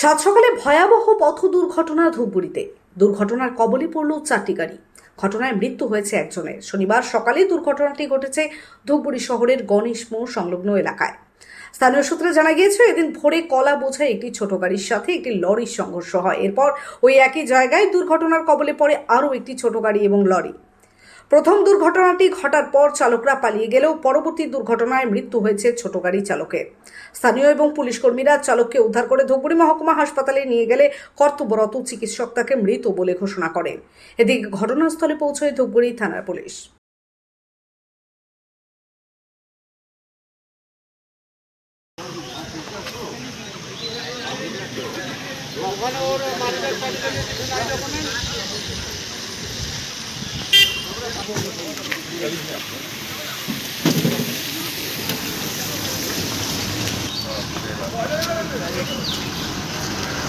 সাত সকালে ভয়াবহ পথ দুর্ঘটনা ধূপগুড়িতে। দুর্ঘটনার কবলে পড়ল চারটি গাড়ি। ঘটনায় মৃত্যু হয়েছে একজনের। শনিবার সকালে দুর্ঘটনাটি ঘটেছে ধূপগুড়ি শহরের গণেশ মোড় সংলগ্ন এলাকায়। স্থানীয় সূত্রে জানা গিয়েছে, এদিন ভোরে কলা বোঝায় একটি ছোট গাড়ির সাথে একটি লরির সংঘর্ষ হয়। এরপর ওই একই জায়গায় দুর্ঘটনার কবলে পড়ে আরও একটি ছোট গাড়ি এবং লরি। প্রথম দুর্ঘটনাটি ঘটার পর চালকরা পালিয়ে গেলেও পরবর্তী দুর্ঘটনায় মৃত্যু হয়েছে ছোট গাড়ি চালকের। স্থানীয় এবং পুলিশ কর্মীরা চালককে উদ্ধার করে ধূপগুড়ি মহকুমা হাসপাতালে নিয়ে গেলে কর্তব্যরত চিকিৎসক তাকে মৃত বলে ঘোষণা করেন এদিকে ঘটনাস্থলে পৌঁছয় ধূপগুড়ি থানার পুলিশ।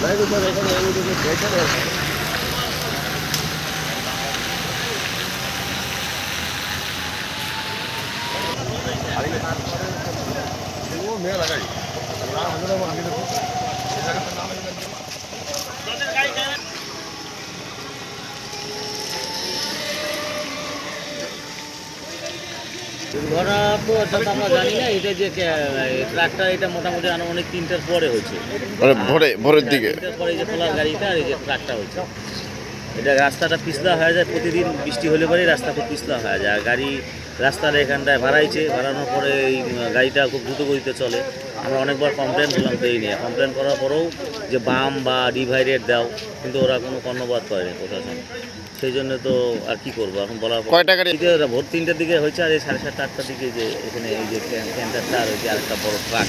લાઈટ ઉપર એખાને એવું બધું બેઠા મેળ લગાડી આ હજુ આંગી দুর্ঘটনা তো অর্থাৎ আমরা জানি না এটা যে ট্রাকটা এটা মোটামুটি আনুমানিক তিনটার পরে হয়েছে। মানে ভোরে ভোরের দিকে? তিনটার পরে এই যে খোলার গাড়িটা আর এই যে ট্রাকটা হয়েছে। এটা রাস্তাটা পিছলা হয়ে যায় প্রতিদিন বৃষ্টি হলে পরেই রাস্তা খুব পিছলা হয়ে যায়। গাড়ি রাস্তার এখানটায় ভাড়াইছে ভাড়ানোর পরে এই গাড়িটা খুব দ্রুত গতিতে চলে। আমরা অনেকবার কমপ্লেন করলাম দেই নিয়ে। কমপ্লেন করার পরেও যে বাম বা ডিভাইডেড দাও কিন্তু ওরা কোনো কর্ণপাত করেনি প্রশাসন। সেই জন্য তো আর কি করব? এখন বলার পর- কয়টা গাড়ি? ভোর তিনটার দিকে হয়েছে আর এই সাড়ে সাতটা আটটার দিকে যে এখানে এই যে ক্যান্টারটা আর ওই যে আরেকটা বড় ট্রাক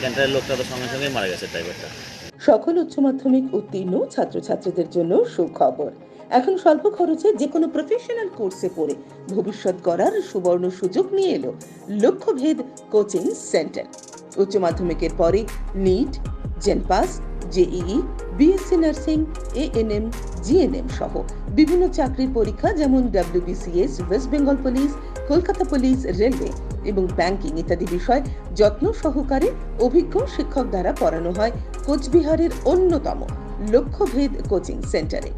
ক্যান্টারের লোকটা তো সঙ্গে সঙ্গেই মারা গেছে ড্রাইভারটা সকল উচ্চ মাধ্যমিক উত্তীর্ণ ছাত্রছাত্রীদের জন্য সুখবর। এখন স্বল্প খরচে যে কোনো প্রফেশনাল কোর্সে পড়ে ভবিষ্যৎ গড়ার সুবর্ণ সুযোগ নিয়ে এলো লক্ষ্যভেদ কোচিং সেন্টার। উচ্চ মাধ্যমিকের পরে NEET JENPAS JEE BSc nursing ANM GNM সহ বিভিন্ন চাকরির পরীক্ষা যেমন WBCS West Bengal police Kolkata police railway এবং ব্যাংকিং ইত্যাদি বিষয় যত্ন সহকারে অভিজ্ঞ শিক্ষক দ্বারা পড়ানো হয় কোচবিহারের অন্যতম লক্ষ্যভেদ কোচিং সেন্টারে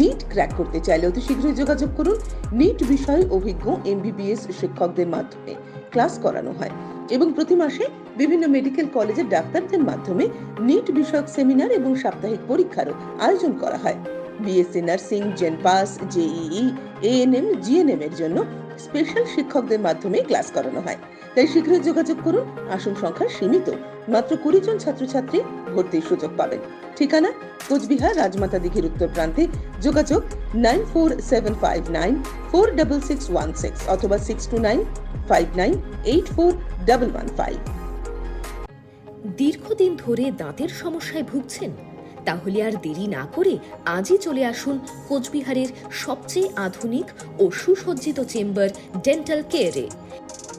নিট ক্র্যাক করতে চাইলে অতি শীঘ্রই যোগাযোগ করুন। নিট বিষয়ে অভিজ্ঞ এমবিবিএস শিক্ষকদের মাধ্যমে ক্লাস করানো হয়। এবং প্রতি মাসে বিভিন্ন মেডিকেল কলেজের ডাক্তারদের মাধ্যমে নিট বিষয়ক সেমিনার এবং সাপ্তাহিক পরীক্ষারও আয়োজন করা হয়। BSc nursing, JENPAS, JEE, ANM, GNM এর জন্য স্পেশাল শিক্ষকদের মাধ্যমে ক্লাস করানো হয়। তাই শীঘ্রই যোগাযোগ করুন। আসন সংখ্যা সীমিত। মাত্র কুড়ি জন ছাত্রছাত্রী ভর্তির সুযোগ পাবেন। ঠিকানা? কোচবিহার, রাজমাতা দিঘির উত্তর প্রান্তে। যোগাযোগ nine four seven five nine four double six one six অথবা six two nine five nine eight four double one five. দীর্ঘদিন ধরে দাঁতের সমস্যায় ভুগছেন? তাহলে আর দেরি না করে আজই চলে আসুন কোচবিহারের সবচেয়ে আধুনিক ও সুসজ্জিত চেম্বার ডেন্টাল কেয়ারে।